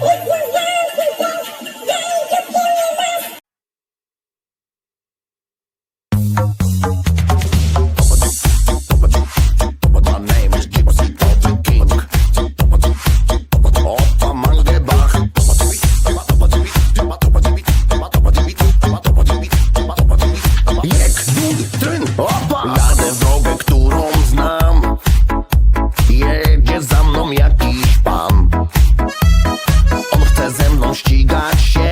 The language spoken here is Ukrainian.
我我我。ścigać się